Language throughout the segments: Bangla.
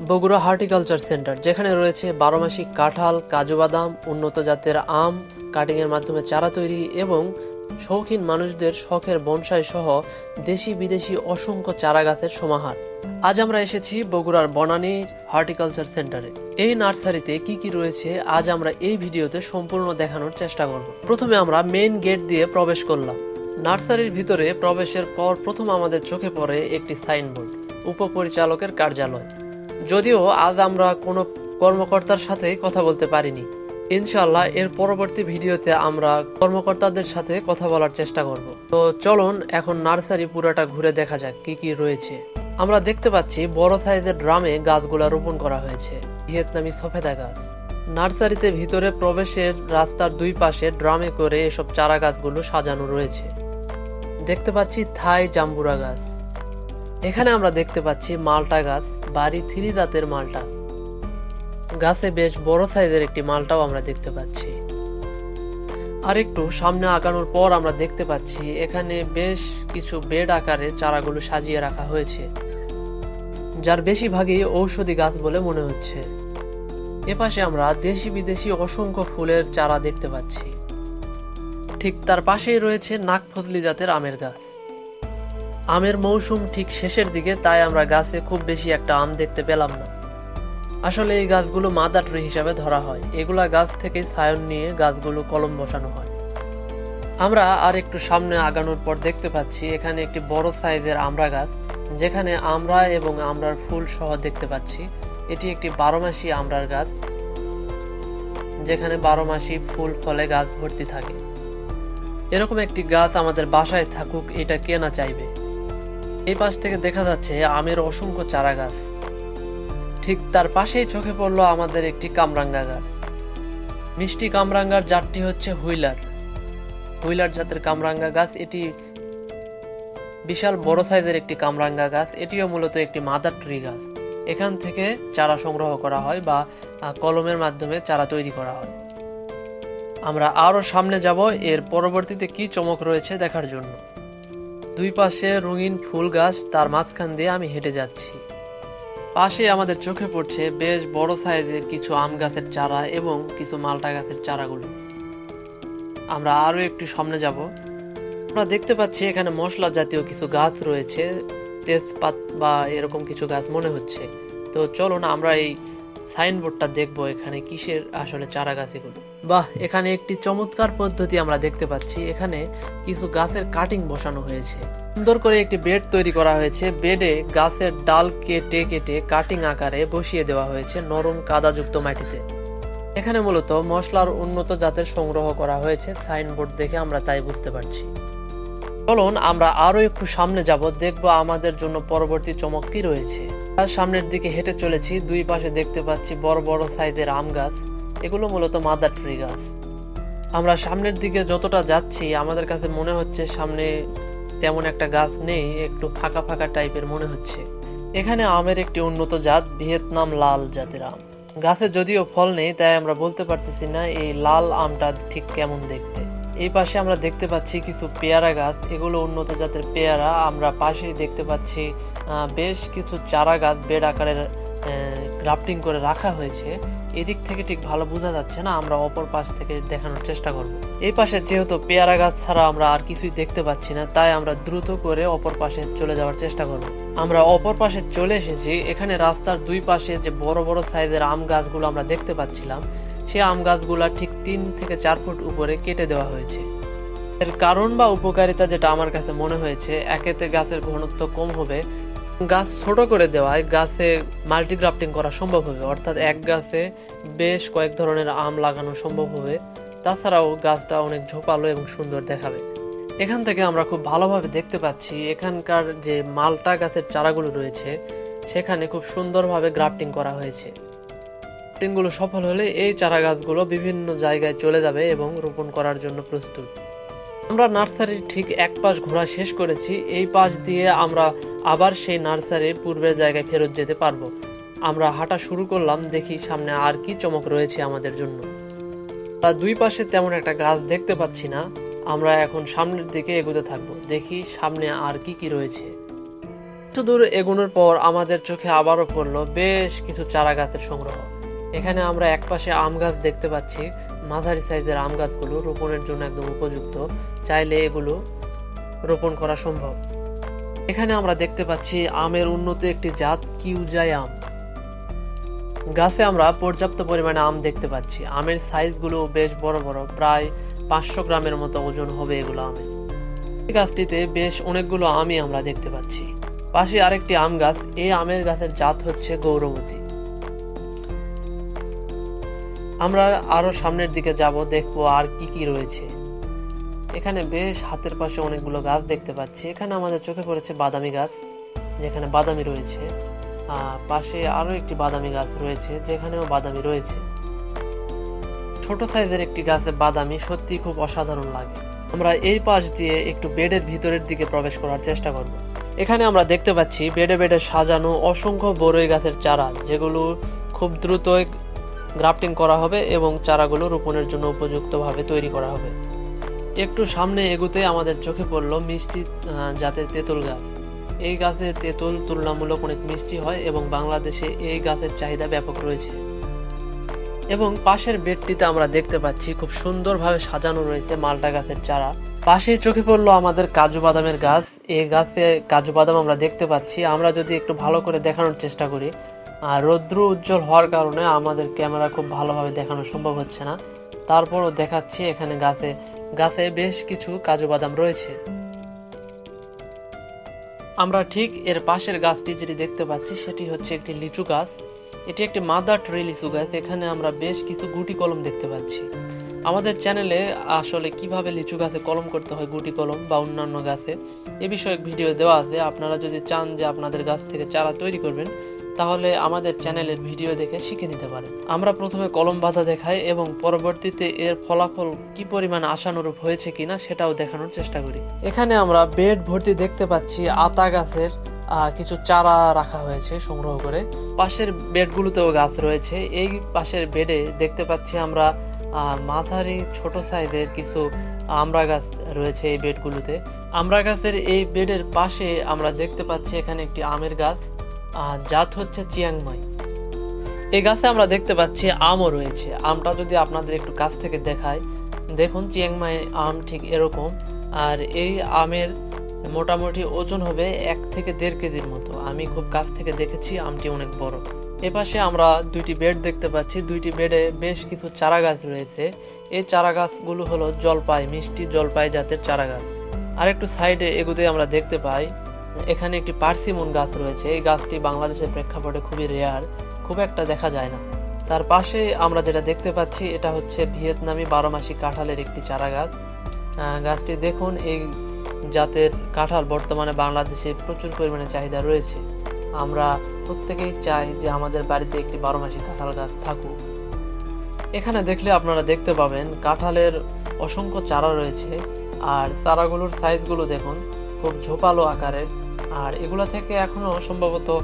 বগুড়া হর্টিকালচার সেন্টার, যেখানে রয়েছে বারোমাসি কাঁঠাল, কাজু বাদাম, উন্নত জাতের আম, কাটিংয়ের মাধ্যমে চারা তৈরি এবং শৌখিন মানুষদের শখের বনসাই সহ দেশি বিদেশি অসংখ্য চারা গাছের সমাহার। আজ আমরা এসেছি বগুড়ার বনানী হর্টিকালচার সেন্টারে। এই নার্সারিতে কি কি রয়েছে, আজ আমরা এই ভিডিওতে সম্পূর্ণ দেখানোর চেষ্টা করব। প্রথমে আমরা মেইন গেট দিয়ে প্রবেশ করলাম। নার্সারির ভিতরে প্রবেশের পর প্রথম আমাদের চোখে পড়ে একটি সাইনবোর্ড, উপপরিচালকের কার্যালয়। যদিও আজ আমরা কোনো কর্মকর্তার সাথে কথা বলতে পারিনি। ইনশাল্লাহ এর পরবর্তী ভিডিওতে আমরা কর্মকর্তাদের সাথে কথা বলার চেষ্টা করব। তো চলুন এখন নার্সারি পুরাটা ঘুরে দেখা যাক কি কি রয়েছে। আমরা দেখতে পাচ্ছি বড় সাইজের ড্রামে গাছগুলা রোপণ করা হয়েছে, ভিয়েতনামি সফেদা গাছ। নার্সারিতে ভিতরে প্রবেশের রাস্তার দুই পাশে ড্রামে করে এসব চারা গাছগুলো সাজানো রয়েছে। দেখতে পাচ্ছি থাই জাম্বুরা গাছ। এখানে আমরা দেখতে পাচ্ছি মালটা গাছ, বাড়ি থ্রি দাঁতের মালটা। গাছে বেশ বড় সাইজের একটি মালটাও আমরা দেখতে পাচ্ছি। আর একটু সামনে আগানোর পর আমরা দেখতে পাচ্ছি এখানে বেশ কিছু বেড আকারে চারাগুলো সাজিয়ে রাখা হয়েছে, যার বেশিরভাগই ঔষধি গাছ বলে মনে হচ্ছে। এপাশে আমরা দেশি বিদেশি অসংখ্য ফুলের চারা দেখতে পাচ্ছি। ঠিক তার পাশেই রয়েছে নাকফজলি জাতের আমের গাছ। আমের মৌসুম ঠিক শেষের দিকে, তাই আমরা গাছে খুব বেশি একটা আম দেখতে পেলাম না। আসলে এই গাছগুলো মাদার ট্রি হিসাবে ধরা হয়। এগুলা গাছ থেকে সায়ন নিয়ে গাছগুলো কলম বসানো হয়। আমরা আর একটু সামনে আগানোর পর দেখতে পাচ্ছি, এখানে একটি বড় সাইজের আমড়া গাছ, যেখানে আমড়া এবং আমড়ার ফুল সহ দেখতে পাচ্ছি। এটি একটি বারো মাসি আমড়ার গাছ, যেখানে বারো মাসি ফুল ফলে গাছ ভর্তি থাকে। এরকম একটি গাছ আমাদের বাসায় থাকুক, এটা কে না চাইবে? এই পাশ থেকে দেখা যাচ্ছে আমের অসংখ্য চারা গাছ ঠিক তার পাশেই চোখে পড়ল আমাদের একটি কামরাঙ্গা গাছ। মিষ্টি কামরাঙ্গার জাতটি হচ্ছে হুইলার। হুইলার জাতের কামরাঙ্গা গাছ, এটি বিশাল বড় সাইজের একটি কামরাঙ্গা গাছ। এটিও মূলত একটি মাদার ট্রি গাছ। এখান থেকে চারা সংগ্রহ করা হয় বা কলমের মাধ্যমে চারা তৈরি করা হয়। আমরা আরও সামনে যাব, এর পরবর্তীতে কি চমক রয়েছে দেখার জন্য। দুই পাশে রঙিন ফুল গাছ, তার মাঝখান দিয়ে আমি হেঁটে যাচ্ছি। পাশে আমাদের চোখে পড়ছে বেশ বড় সাইজের কিছু আম গাছের চারা এবং কিছু মালটা গাছের চারাগুলো। আমরা আরও একটু সামনে যাব। আমরা দেখতে পাচ্ছি এখানে মশলা জাতীয় কিছু গাছ রয়েছে, তেজপাত বা এরকম কিছু গাছ মনে হচ্ছে। তো চলো না আমরা এই সাইনবোর্ডটা দেখব এখানে কিসের আসলে চারা গাছ এগুলো। বাহ, এখানে একটি চমৎকার পদ্ধতি আমরা দেখতে পাচ্ছি। এখানে কিছু গাছের কাটিং বসানো হয়েছে। সুন্দর করে একটি বেড তৈরি করা হয়েছে। বেডে গাছের ডাল কেটে কেটে কাটিং আকারে বসিয়ে দেওয়া হয়েছে নরম কাদাযুক্ত মাটিতে। এখানে মূলত মশলার উন্নত জাতের সংগ্রহ করা হয়েছে। সাইনবোর্ড দেখে আমরা তাই বুঝতে পারছি। চলুন, আমরা আরও একটু সামনে যাব। দেখব আমাদের জন্য পরবর্তী চমক কি রয়েছে। তার সামনের দিকে হেঁটে চলেছি। দুই পাশে দেখতে পাচ্ছি বড় বড় সাইজের আম গাছ। এগুলো মূলত মাদার ট্রি গাছ আমরা সামনের দিকে যতটা যাচ্ছি, আমাদের কাছে মনে হচ্ছে সামনে তেমন একটা গাছ নেই, একটু ফাঁকা ফাঁকা টাইপের মনে হচ্ছে। এখানে আমের একটি উন্নত জাত, ভিয়েতনাম লাল জাতের আম। গাছে যদিও ফল নেই, তাই আমরা বলতে পারতেছি না এই লাল আমটা ঠিক কেমন দেখতে। এই পাশে আমরা দেখতে পাচ্ছি কিছু পেয়ারা গাছ, এগুলো উন্নত জাতের পেয়ারা। আমরা পাশেই দেখতে পাচ্ছি বেশ কিছু চারা গাছ বেড আকারের গ্রাফটিং করে রাখা হয়েছে। এদিক থেকে ঠিক ভালো বোঝা যাচ্ছে না, আমরা অপর পাশ থেকে দেখানোর চেষ্টা করব। এই পাশে যেহেতু পেয়ারা গাছ ছাড়া আমরা আর কিছুই দেখতে পাচ্ছি না, তাই আমরা দ্রুত করে অপর পাশে চলে যাওয়ার চেষ্টা করব। আমরা অপর পাশে চলে এসেছি, এখানে রাস্তার দুই পাশে যে বড় বড় সাইজের আম গাছগুলো আমরা দেখতে পাচ্ছিলাম সেই আম গাছগুলা ঠিক তিন থেকে চার ফুট উপরে কেটে দেওয়া হয়েছে। এর কারণ বা উপকারিতা যেটা আমার কাছে মনে হয়েছে, একেতে গাছের ঘনত্ব কম হবে গাছ ছোট করে দেওয়ায় গাছে মাল্টিগ্রাফটিং করা সম্ভব হবে। অর্থাৎ এক গাছে বেশ কয়েক ধরনের আম লাগানো সম্ভব হবে। তাছাড়াও গাছটা অনেক ঝোপালো এবং সুন্দর দেখাবে। এখান থেকে আমরা খুব ভালোভাবে দেখতে পাচ্ছি এখানকার যে মালটা গাছের চারাগুলো রয়েছে, সেখানে খুব সুন্দরভাবে গ্রাফটিং করা হয়েছে। গ্রাফটিংগুলো সফল হলে এই চারা গাছগুলো বিভিন্ন জায়গায় চলে যাবে এবং রোপণ করার জন্য প্রস্তুত। আমরা নার্সারির ঠিক এক পাশ ঘোরা শেষ করেছি, এই পাশ দিয়ে আমরা আবার সেই নার্সারির পূর্বের জায়গায় ফেরত যেতে পারব। আমরা হাঁটা শুরু করলাম, দেখি সামনে আর কি চমক রয়েছে আমাদের জন্য। তা দুই পাশে তেমন একটা গাছ দেখতে পাচ্ছি না, আমরা এখন সামনের দিকে এগোতে থাকব, দেখি সামনে আর কি কি রয়েছে। একটু দূর এগোনোর পর আমাদের চোখে আবারও পড়ল বেশ কিছু চারা গাছের সংগ্রহ। এখানে আমরা একপাশে আম গাছ দেখতে পাচ্ছি মাঝারি সাইজের আম গাছগুলো রোপণের জন্য একদম উপযুক্ত। চাইলে এগুলো রোপণ করা সম্ভব। এখানে আমরা দেখতে পাচ্ছি আমের উন্নত একটি জাত কিউজাই আম। গাছে আমরা পর্যাপ্ত পরিমাণে আম দেখতে পাচ্ছি। আমের সাইজগুলো বেশ বড় বড়, প্রায় পাঁচশো গ্রামের মতো ওজন হবে এগুলো এই গাছটিতে বেশ অনেকগুলো আমই আমরা দেখতে পাচ্ছি। পাশে আরেকটি আম গাছ, এই আমের গাছের জাত হচ্ছে গৌরবতী। আমরা আরও সামনের দিকে যাব, দেখব আর কি কি রয়েছে। এখানে বেশ হাতের পাশে অনেকগুলো গাছ দেখতে পাচ্ছি। এখানে আমাদের চোখে পড়েছে বাদামি গাছ, যেখানে বাদামি রয়েছে। পাশে আরও একটি বাদামি গাছ রয়েছে, যেখানেও বাদামি রয়েছে। ছোট সাইজের একটি গাছে বাদামি সত্যি খুব অসাধারণ লাগে। আমরা এই পাশ দিয়ে একটু বেডের ভিতরের দিকে প্রবেশ করার চেষ্টা করব। এখানে আমরা দেখতে পাচ্ছি বেডে বেডে সাজানো অসংখ্য বড়ই গাছের চারা, যেগুলো খুব দ্রুতই গ্রাফটিং করা হবে এবং চারাগুলো রোপণের জন্য উপযুক্তভাবে তৈরি করা হবে। একটু সামনে এগুতে আমাদের চোখে পড়ল মিষ্টি জাতের তেঁতুল গাছ। এই গাছের তেঁতুল তুলনামূলক অনেক মিষ্টি হয় এবং বাংলাদেশে এই গাছের চাহিদা ব্যাপক রয়েছে। এবং পাশের বেডটিতে আমরা দেখতে পাচ্ছি খুব সুন্দরভাবে সাজানো রয়েছে মালটা গাছের চারা। পাশে চোখে পড়ল আমাদের কাজু বাদামের গাছ। এই গাছে কাজু বাদাম আমরা দেখতে পাচ্ছি। আমরা যদি একটু ভালো করে দেখানোর চেষ্টা করি আর রৌদ্র উজ্জ্বল হওয়ার কারণে আমাদের ক্যামেরা খুব ভালোভাবে দেখানো সম্ভব হচ্ছে না। তারপরও দেখাচ্ছি এখানে গাছে। গাছে বেশ কিছু কাজু বাদাম রয়েছে। আমরা ঠিক এর পাশের গাছটি যেটি দেখতে পাচ্ছি, সেটি হচ্ছে একটি লিচু গাছ। এটি একটি মাদার ট্রি লিচু গাছ। এখানে আমরা বেশ কিছু গুটি কলম দেখতে পাচ্ছি। আমাদের চ্যানেলে আসলে কীভাবে লিচু গাছে কলম করতে হয়, গুটি কলম বা অন্যান্য গাছে, এ বিষয়ে ভিডিও দেওয়া আছে। আপনারা যদি চান যে আপনাদের গাছ থেকে চারা তৈরি করবেন তাহলে আমাদের চ্যানেলের ভিডিও দেখে শিখে নিতে পারেন। আমরা প্রথমে কলম বাঁধা দেখাই এবং পরবর্তীতে এর ফলাফল কি পরিমাণ আশানুরূপ হয়েছে কিনা সেটাও দেখানোর চেষ্টা করি। এখানে আমরা বেড ভর্তি দেখতে পাচ্ছি, আতা গাছের কিছু চারা রাখা হয়েছে সংগ্রহ করে। পাশের বেডগুলোতেও গাছ রয়েছে। এই পাশের বেডে দেখতে পাচ্ছি আমরা মাঝারি ছোট সাইজের কিছু আমরা গাছ রয়েছে এই বেডগুলোতে। আমরা গাছের এই বেডের পাশে আমরা দেখতে পাচ্ছি এখানে একটি আমের গাছ। আহ, জাত হচ্ছে চিয়াংমাই এই গাছে আমরা দেখতে পাচ্ছি আমও রয়েছে। আমটা যদি আপনাদের একটু কাছ থেকে দেখায় দেখুন চিয়াংমাই আম ঠিক এরকম। আর এই আমের মোটামুটি ওজন হবে এক থেকে দেড় কেজির মতো। আমি খুব কাছ থেকে দেখেছি আমটি অনেক বড়। এপাশে আমরা দুইটি বেড দেখতে পাচ্ছি। দুইটি বেডে বেশ কিছু চারা গাছ রয়েছে। এই চারা গাছগুলো হলো জলপাই মিষ্টি জলপাই জাতের চারা গাছ আর একটু সাইডে এগুতে আমরা দেখতে পাই। এখানে একটি পার্সিমন গাছ রয়েছে। এই গাছটি বাংলাদেশের প্রেক্ষাপটে খুবই রেয়ার খুব একটা দেখা যায় না। তার পাশে আমরা যেটা দেখতে পাচ্ছি, এটা হচ্ছে ভিয়েতনামি বারোমাসি কাঁঠালের একটি চারা গাছ। গাছটি দেখুন, এই জাতের কাঁঠাল বর্তমানে বাংলাদেশে প্রচুর পরিমাণে চাহিদা রয়েছে। আমরা প্রত্যেকেই চাই যে আমাদের বাড়িতে একটি বারোমাসি কাঁঠাল গাছ থাকুক। এখানে দেখলে আপনারা দেখতে পাবেন, কাঁঠালের অসংখ্য চারা রয়েছে। আর চারাগুলোর সাইজগুলো দেখুন, খুব ঝোপালো আকারের। আর এগুলো থেকে এখনও সম্ভবত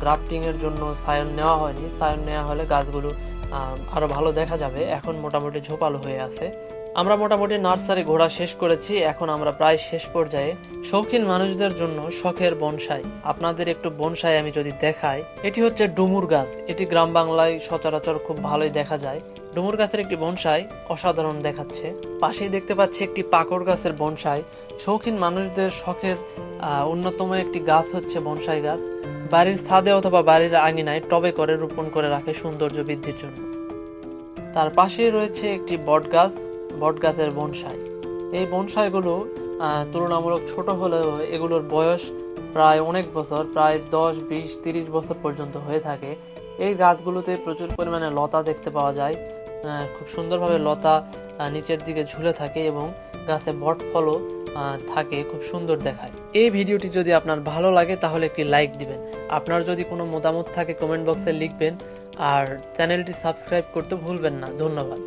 গ্রাফটিংয়ের জন্য সায়ন নেওয়া হয়নি। সায়ন নেওয়া হলে গাছগুলো আহ, আরও ভালো দেখা যাবে। এখন মোটামুটি ঝোপালো হয়ে আছে। আমরা মোটামুটি নার্সারি ঘোরা শেষ করেছি। এখন আমরা প্রায় শেষ পর্যায়ে। শৌখিন মানুষদের জন্য শখের বনসাই। আপনাদের একটু বনসাই আমি যদি দেখাই। এটি হচ্ছে ডুমুর গাছ। এটি গ্রাম বাংলায় সচরাচর খুব ভালোই দেখা যায়। ডুমুর গাছের একটি বনসাই অসাধারণ দেখাচ্ছে। পাশেই দেখতে পাচ্ছি একটি পাকড় গাছের বনসাই। শৌখিন মানুষদের শখের অন্যতম একটি গাছ হচ্ছে বনসাই গাছ। বাড়ির ছাদে অথবা বাড়ির আঙিনায় টবে করে রোপণ করে রাখে সৌন্দর্য বৃদ্ধির জন্য। তার পাশেই রয়েছে একটি বট গাছ বট গাছের বনসাই। এই বনসাইগুলো তুলনামূলক ছোট হলেও এগুলোর বয়স প্রায় অনেক বছর, প্রায় দশ, বিশ, তিরিশ বছর পর্যন্ত হয়ে থাকে। এই গাছগুলোতে প্রচুর পরিমাণে লতা দেখতে পাওয়া যায়। খুব সুন্দরভাবে লতা নিচের দিকে ঝুলে থাকে এবং গাছে বট ফলও থাকে, খুব সুন্দর দেখায়। এই ভিডিওটি যদি আপনার ভালো লাগে, তাহলে একটি লাইক দিবেন। আপনার যদি কোনো মতামত থাকে, কমেন্ট বক্সে লিখবেন। আর চ্যানেলটি সাবস্ক্রাইব করতে ভুলবেন না। ধন্যবাদ।